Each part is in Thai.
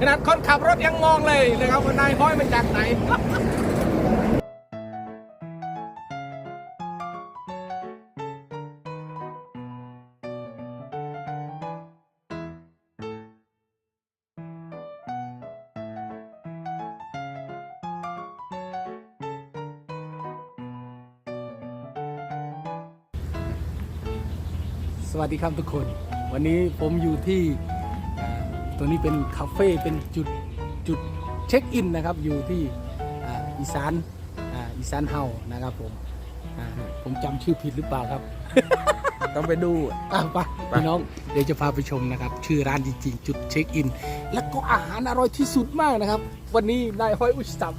ขนาดคนขับรถยังมองเลยนะครับว่านายห้อยมาจากไหนสวัสดีครับทุกคน วันนี้ผมอยู่ที่ ตัวนี้เป็นคาเฟ่เป็นจุดจุดเช็คอินนะครับอยู่ที่อ่าอีสานอ่าอีสานเฮานะครับผมอ่าผมจำชื่อผิดหรือเปล่าครับ ต้องไปดูอะไปไปพี่น้องเดี๋ยวจะพาไปชมนะครับ ชื่อร้านจริงๆ จุดเช็คอิน แล้วก็อาหารอร่อยที่สุดมากนะครับ วันนี้นายห้อยอุชตับ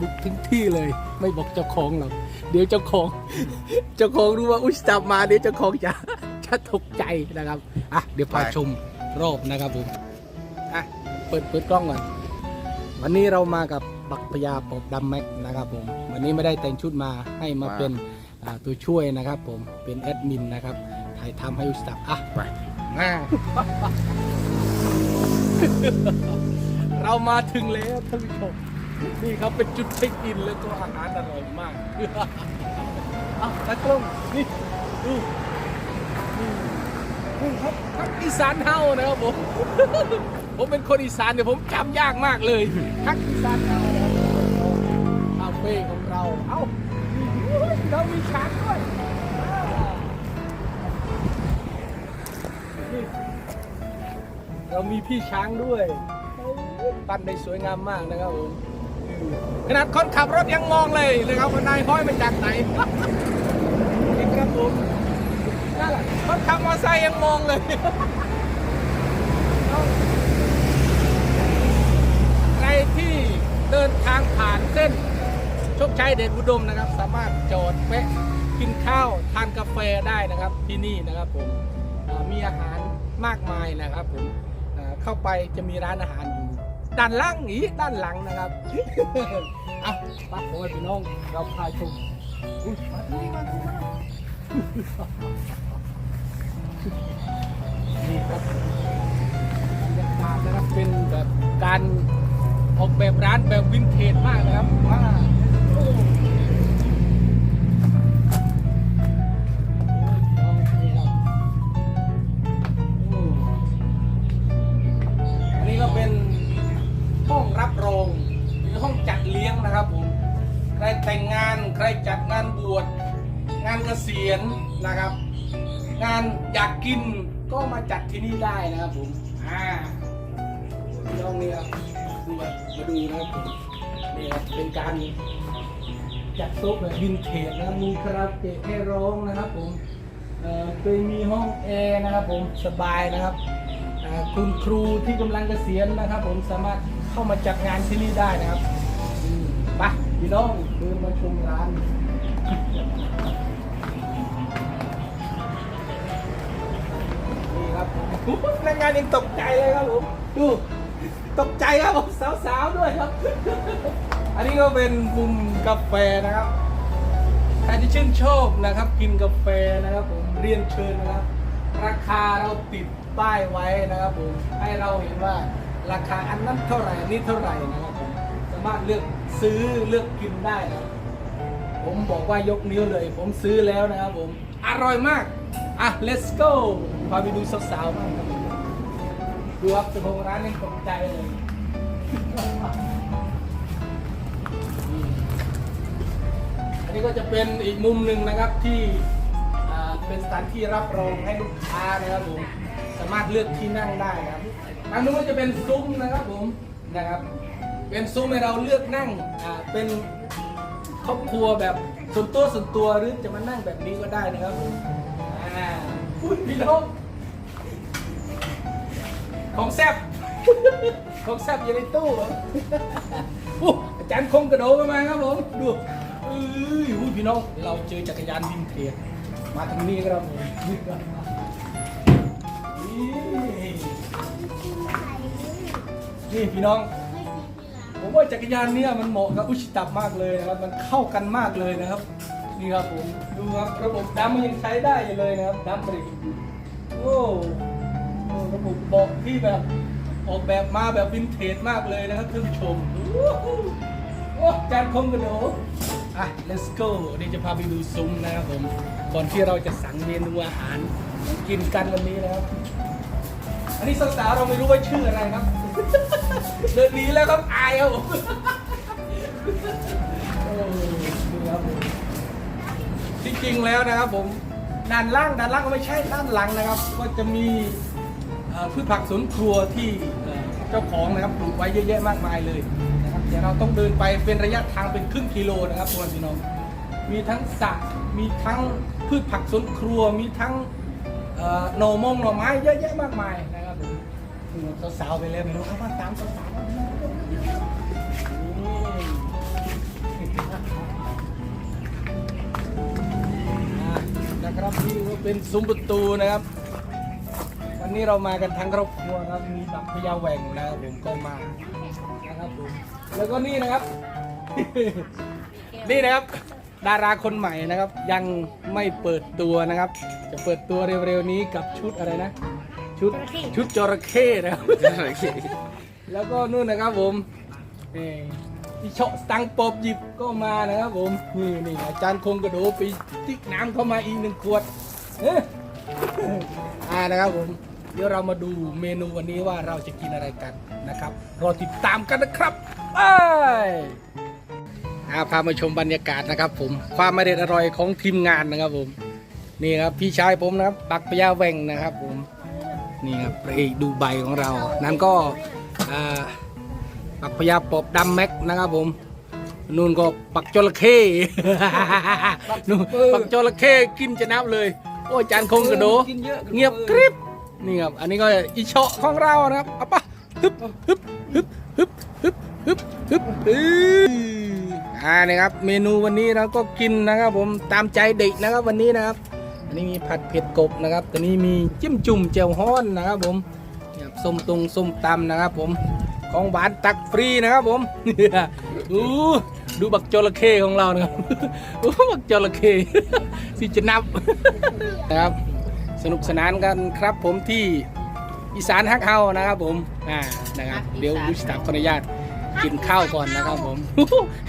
บุกถึงที่เลย ไม่บอกเจ้าของหรอกเดี๋ยวเจ้าของ เจ้าของรู้ว่าอุชตับมาเดี๋ยวเจ้าของจะ จะตกใจนะครับอะเดี๋ยวพาชมรอบนะครับผมอะเปิดเปิดกล้องก่อนวันนี้เรามากับบักพยาปอบดำแม็กนะครับผมวันนี้ไม่ได้แต่งชุดมาให้มาเป็นอ่าตัวช่วยนะครับผมเป็นแอดมินนะครับถ่ายทำให้อุสตับอะไปมาเรามาถึงแล้วท่านผู้ชมนี่ครับเป็นจุดเช็คอินแล้วก็อาหารอร่อยมากอะตากล้องนี่ดูนี่นี่ ครับทักอีสานเฮานะครับผม ผมเป็นคนอีสานเดี๋ยวผมจำยากมากเลยทักอีสานเฮาคาเฟ่ของเรา เอ้าเรามีช้างด้วยเรามีพี่ช้างด้วย ปั้นได้สวยงามมากนะครับผมขนาดคนขับรถยังมองเลยนะครับว่านายห้อยมาจากไหนครับผมนั่นแหละคน ขับมอเตอร์ไซค์ยังมองเลยใครที่เดินทางผ่านเส้นโชคชัยเดชอุดมนะครับ สามารถจอดแวะกินข้าวทานกาแฟได้นะครับที่นี่นะครับผมมีอาหารมากมายนะครับผมเข้าไปจะมีร้านอาหารอยู่ด้านล่างอีกด้านหลังนะครับเอาปักโอ้ยพี่น้องเราพาชมอุ๊ยมาที่นี่มาที่นี่ นี่ครับบรรยากาศนะครับเป็นแบบการออกแบบร้านแบบวินเทจมากนะครับว้าโอ้โอ้นี่ครับโอ้อันนี้ก็เป็นห้องรับรองหรือห้องจัดเลี้ยงนะครับผมใครแต่งงานใครจัดงานบวชงานเกษียณนะครับ งานอยากกินก็มาจัดที่นี่ได้นะครับผมอ่าพี่น้องนี่ครับดูแบบมาดูนะครับผมนี่ครับเป็นการจัดโต๊ะแบบวินเทจนะมีคาราโอเกะให้ร้องนะครับผมเอ่อเป็นมีห้องแอร์นะครับผมสบายนะครับอ่าคุณครูที่กำลังเกษียณนะครับ ผมสามารถเข้ามาจัดงานที่นี่ได้นะครับอืมไปพี่น้องเดินมาชมร้าน ครับพนักงานยังตกใจเลยครับผมดูตกใจครับผมสาวๆด้วยครับ อันนี้ก็เป็นมุมกาแฟนะครับใครที่ชื่นชอบนะครับ กินกาแฟนะครับ ผมเรียนเชิญนะครับ ราคาเราติดป้ายไว้นะครับผมให้เราเห็นว่าราคาอันนั้นเท่าไหร่นี้เท่าไหร่นะครับผมสามารถเลือกซื้อเลือกกินได้นะผมบอกว่ายกนิ้วเลย ผมซื้อแล้วนะครับผมอร่อยมากอะ let's go พาไปดูสาวๆบ้างดูครับจ้าของร้านยังตกใจเลย อันนี้ก็จะเป็นอีกมุมหนึ่งนะครับที่อ่าเป็นสถานที่รับรองให้ลูกค้านะครับผมสามารถเลือกที่นั่งได้นะครับทางนู้นก็จะเป็นซุ้มนะครับผมนะครับ เป็นซุ้มให้เราเลือกนั่งอ่าเป็นครอบครัวแบบส่วนตัวส่วนตัวหรือจะมานั่งแบบนี้ก็ได้นะครับผมอ่า พูดพี่น้องของแซบของแซบอยู่ในตู้เหรออู้อาจารย์คงกระโดดมาครับผมดูเอ้ยอู้พี่น้องเราเจอจักรยานวินเทจมาทางนี้ครับผมนี่นี่พี่น้องผมว่าจักรยานเนี่ยมันเหมาะกับอุชิตับมากเลยนะครับ มันเข้ากันมากเลยนะครับ นี่ครับผมดูครับระบบดำมันยังใช้ได้อยู่เลยนะครับดำเบรกโอ้โอ้ระบบเบาะที่แบบออกแบบมาแบบวินเทจมากเลยนะครับท่านผู้ชมโอ้จานคงกระโดดอะ let's go นี่จะพาไปดูซุ้มนะครับผมก่อนที่เราจะสั่งเมนูอาหารกินกันวันนี้นะครับ อันนี้สาวๆเราไม่รู้ว่าชื่ออะไรครับเดินหนีแล้วครับอายครับผม ริง ๆ แล้วนะครับผมด้านล่างด้านล่างก็ไม่ใช่ด้านหลังนะครับ ก็จะมีพืชผักสวนครัวที่เจ้าของนะครับปลูกไว้เยอะแยะมากมายเลยนะครับเดี๋ยวเราต้องเดินไปเป็นระยะทางเป็นครึ่งกิโลนะครับทุกคนพี่น้องมีทั้งสระมีทั้งพืชผักสวนครัว มีทั้งหน่อมงหน่อไม้เยอะแยะมากมายนะครับผมสาวๆไปเลยไม่รู้เอามาตามสาวๆ นะครับนี่ก็เป็นซุ้มประตูนะครับ วันนี้เรามากันทั้งครอบครัวครับมีตับพยาแหว่งนะครับผมก็มานะครับผมแล้วก็นี่นะครับ นี่นะครับ ดาราคนใหม่นะครับ ยังไม่เปิดตัวนะครับ จะเปิดตัวเร็วๆนี้กับชุดอะไรนะ ชุดชุดจระเข้นะครับแล้วก็นู่นนะครับผมนี่ ที่เชาะสตังปอบหยิบก็มานะครับผมนี่นี่อาจารย์คงกระโดดไปติ๊กน้ำเข้ามาอีกหนึ่งขวดเอ้ยอ่านะครับผมเดี๋ยวเรามาดูเมนูวันนี้ว่าเราจะกินอะไรกันนะครับรอติดตามกันนะครับไปอาพามาชมบรรยากาศนะครับ ผมความอร่อยอร่อยของทีมงานนะครับผมนี่ครับพี่ชายผมนะครับปักพยาแหวงนะครับผมนี่ครับพระเอกดูใบของเรา นั้นก็อ่า ปักพยาปอบดำแม็กนะครับผมนู่นก็ปักจระเข้ปักจระเข้กินจะนับเลย โอ้ยจานคงกระโดเงียบกริบนี่ครับ อันนี้ก็อิโชะของเรานะครับเอาปะฮึบฮึบฮึบฮึบฮึบฮึบฮึบอ่านะครับ เมนูวันนี้เราก็กินนะครับ ผมตามใจเด็กนะครับวันนี้นะครับ อันนี้มีผัดเผ็ดกบนะครับตัวนี้มีจิ้มจุ่มแจ่วฮ้อนนะครับ ผมส้มตรงส้มตำนะครับ ผม ของหวานตักฟรีนะครับผมดูดูบักจระเข้ของเรานะครับโอ้บักจระเข้สิจะนับนะครับ สนุกสนานกันครับผมที่อีสานฮักเฮานะครับผมอ่านะครับเดี๋ยววิสตาขออนุญาตกินข้าวก่อนนะครับผม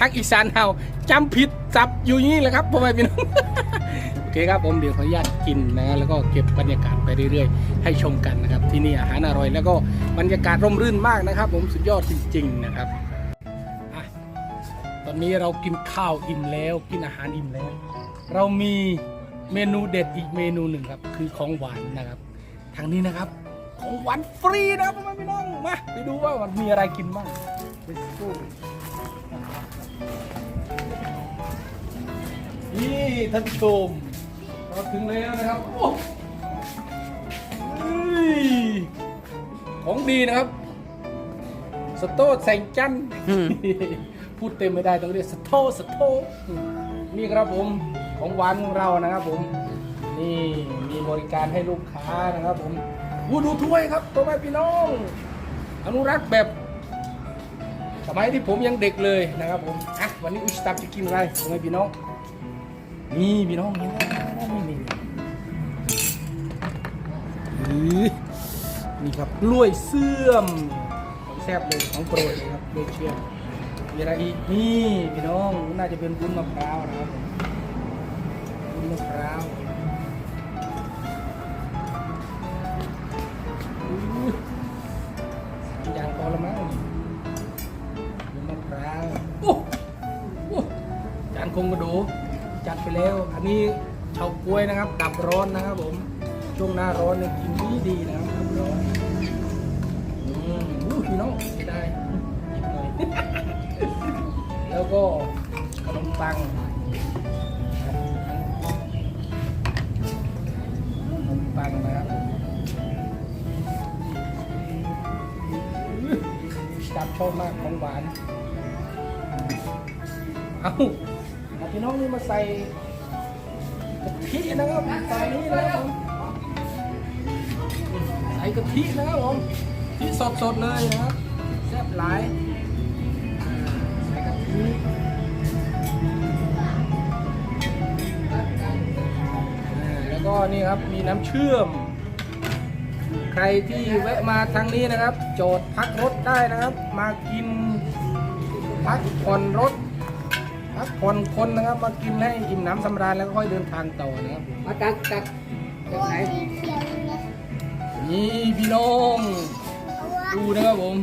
ฮักอีสานเฮาจำผิดสับอยู่อย่างนี้แหละครับพ่อแม่พี่น้องโอเคครับผมเดี๋ยวขออนุญาตกินนะแล้วก็เก็บบรรยากาศไปเรื่อยๆ ให้ชมกันนะครับ ที่นี่อาหารอร่อยแล้วก็บรรยากาศร่มรื่นมากนะครับ ผมสุดยอดจริง ๆ นะครับตอนนี้เรากินข้าวอิ่มแล้วกินอาหารอิ่มแล้ว เรามีเมนูเด็ดอีกเมนูหนึ่งครับ คือของหวานนะครับทางนี้นะครับของหวานฟรีนะครับพ่อแม่พี่น้องมาไปดูว่ามันมีอะไรกินบ้าง Let's go นี่ท่านผู้ชม เราถึงแล้วนะครับโอ้เฮ้ยของดีนะครับ สโต้แสงจันทร์พูดเต็มไม่ได้ต้องเรียกสโต้สโต้อืมนี่ครับผมของหวานของเรานะครับผม นี่มีบริการให้ลูกค้านะครับผมวูดูถ้วยครับตัวแม่พี่น้อง อนุรักษ์แบบสมัยที่ผมยังเด็กเลยนะครับผมอะวันนี้อุชตับจะกินอะไรตัวแม่พี่น้องนี่พี่น้องนี่ นี่นี่ครับกล้วยเสื่อมของแซ่บเลยของโปรดเลยครับกล้วยเชื่อมมีอะไรอีกนี่พี่น้องน่าจะเป็นบุญมะพร้าวนะครับบุญมะพร้าวอย่างพอละมั้งบุญมะพร้าวโอ้โอ้จานคงกระดูจัดไปแล้ว อันนี้เฉาก๊วยนะครับ ดับร้อนนะครับผมช่วงหน้าร้อนเนี่ยกิน ดีดีๆนะครับดับร้อนอืมอู้พี่น้องเสียดายหยิบหน่อย แล้วก็ขนมปังขนมปังนะครับจับชอบมากของหวาน เอาเอาพี่น้องนี่มาใส่กะทินะครับใส่นี่นะครับ กะทินะครับผมที่สดๆเลยนะครับแซ่บหลายใส่กะทิอ่าแล้วก็นี่ครับมีน้ำเชื่อม ใครที่แวะมาทางนี้นะครับ โจทย์พักรถได้นะครับ มากินพักผ่อนรถพักผ่อนคนนะครับมากินให้อิ่มหน้ำสำราญแล้วก็ค่อยเดินทางต่อนะครับผมมาตักตักจากไหน นี่พี่น้อง ดูนะครับผม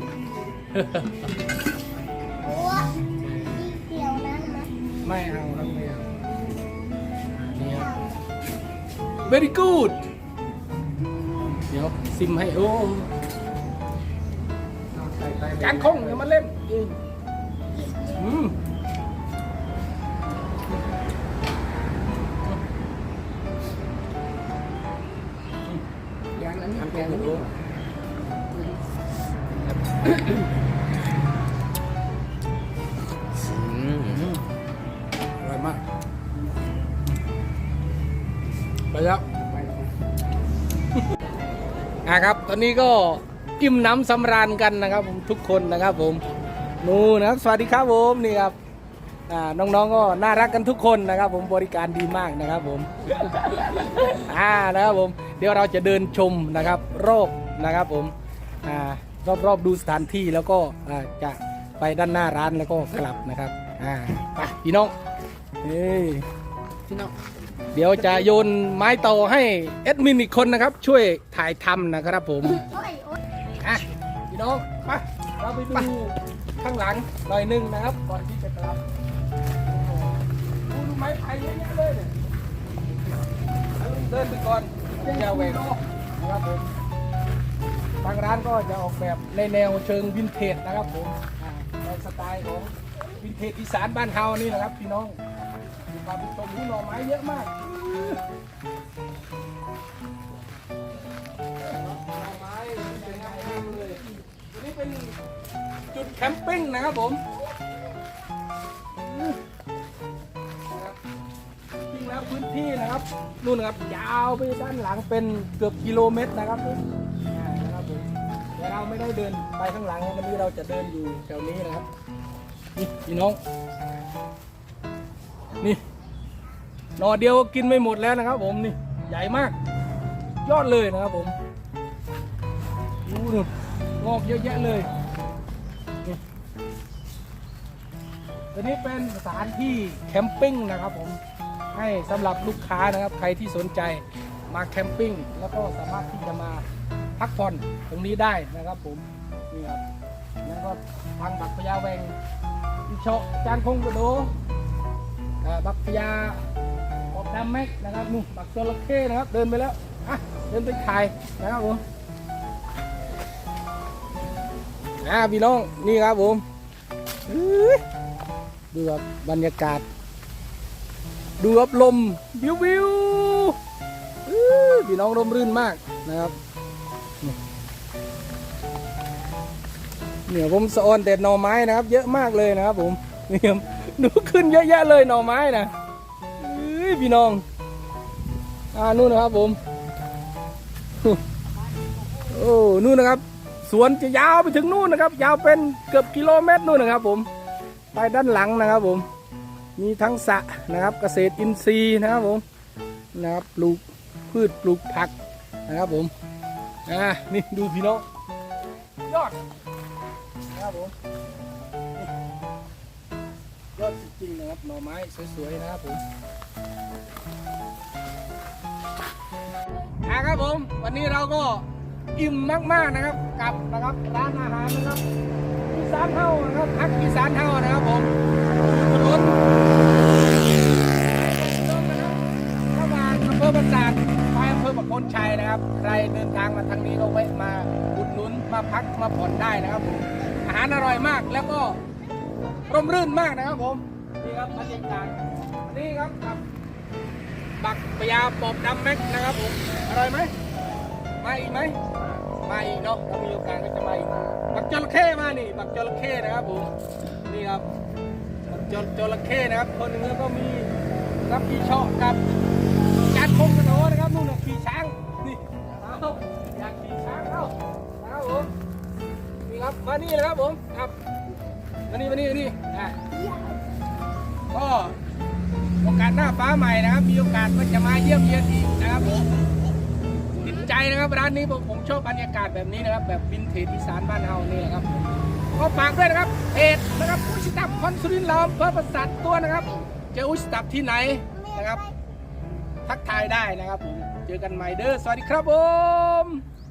ไม่เอาครับไม่เอาอันนี่ครับ very good เดี๋ยวซิมให้โอ้จานคงอย่ามาเล่นอืม อะครับ ตอนนี้ก็อิ่มน้ำสำราญกันนะครับ ผมทุกคนนะครับผมนู่นะครับ สวัสดีครับผมนี่ครับอ่าน้องๆก็น่ารักกันทุกคนนะครับ ผมบริการดีมากนะครับผมอ่านะครับผม เดี๋ยวเราจะเดินชมนะครับรอบนะครับผมอ่ารอบๆดูสถานที่แล้วก็อ่าจะไปด้านหน้าร้านแล้วก็กลับนะครับอ่าไปพี่น้องเฮ้ยพี่น้อง เดี๋ยวจะโยนไม้ต่อให้แอดมินอีกคนนะครับ ช่วยถ่ายทำนะครับผมอะพี่น้องมาเราไปดูข้างหลังหน่อยหนึงนะครับ ก่อนที่จะกลับดูไม้ไผ่เยอะแยะเลยเนี่ยเดินไปก่อนอย่าแหวกนะครับผมทางร้านก็จะออกแบบในแนวเชิงวินเทจนะครับผมในสไตล์ของวินเทจอีสานบ้านเฮานี่นะครับพี่น้อง ปลาบุกตมนี่หน่อไม้เยอะมากหน่อไม้เป็นไงบ้างเลยอันนี้เป็นจุดแคมปิ้งนะครับผมจริงแล้วพื้นที่นะครับนู่นนะครับยาวไปด้านหลังเป็นเกือบกิโลเมตรนะครับนะครับผมแต่เราไม่ได้เดินไปข้างหลังวันนี้เราจะเดินอยู่แถวนี้นะครับนี่พี่น้องนี่ หน่อเดียวก็กินไม่หมดแล้วนะครับ ผมนี่ใหญ่มาก ยอดเลยนะครับผมดูนู่นงอกเยอะแยะเลยนี่ตัวนี้เป็นสถานที่แคมปิ้งนะครับผมให้สำหรับลูกค้านะครับ ใครที่สนใจมาแคมปิ้งแล้วก็สามารถที่จะมาพักผ่อนตรงนี้ได้นะครับผมนี่ครับแล้วก็ทางบักพญาแวงอิโชะจานคงกระโดบักพญา ดำแม็กนะครับนู่นบักจระเข้นะครับ เดินไปแล้วอะเดินไปถ่ายนะครับผมอ่าพี่น้องนี่ครับผมดูครับบรรยากาศ ดูครับลมวิววิวพี่น้องร่มรื่นมากนะครับเนี่ยผมสะออนแต่หน่อไม้นะครับ เยอะมากเลยนะครับผมนี่ครับดูขึ้นเยอะแยะเลยหน่อไม้นะ พี่น้อง อ่านู่นนะครับผมโอ้นู่นนะครับ สวนจะยาวไปถึงนู่นนะครับ ยาวเป็นเกือบกิโลเมตรนู่นนะครับ ผมไปด้านหลังนะครับผม มีทั้งสะนะครับ เกษตรอินทรีย์นะครับผมนะครับปลูกพืชปลูกผักนะครับผมอ่านี่ดูพี่น้องยอดนะครับผม ยอดจริงๆนะครับหน่อไม้สวยๆนะครับผมอะครับผม วันนี้เราก็อิ่มมากๆนะครับกับนะครับร้านอาหารนะครับอีสานเท่านะครับพักอีสานเท่านะครับผมถนนระหว่างอำเภอปราสาทไปอำเภอประโคนชัยนะครับ ใครเดินทางมาทางนี้ก็แวะมาอุดหนุนมาพักมาผ่อนได้นะครับผมอาหารอร่อยมากแล้วก็ ร่มรื่นมากนะครับผม นี่ครับบรรยากาศนี่ครับกับบักปยาปอบดำแม็กนะครับผมอร่อยไหมมาอีกไหมมาอีกเนาะถ้ามีโอกาสก็จะมาอีกบักจระเข้มานี่บักจระเข้นะครับผมนี่ครับบักจจระเข้นะครับ คนหนึ่งแล้วก็มีรับพี่เชาะกับจานคงกระโดดนะครับนู่นน่ะขี่ช้างนี่เอาอยากขี่ช้างเข้านะครับผมนี่ครับมานี่เลยครับผมครับ มานี่มานี่มานี่อะก็โอกาสหน้าฟ้าใหม่นะครับ มีโอกาสก็จะมาเยี่ยมเยียนอีกนะครับผมติดใจนะครับร้านนี้ผมผมชอบบรรยากาศแบบนี้นะครับ แบบวินเทจอีสานบ้านเฮานี่แหละครับ ก็ฝากด้วยนะครับเพจนะครับอุชิตับคอนสุรินทร์ลอมเพื่อประสาทตัวนะครับเจออุชิตับที่ไหนนะครับ ทักทายได้นะครับผมเจอกันใหม่เด้อสวัสดีครับผม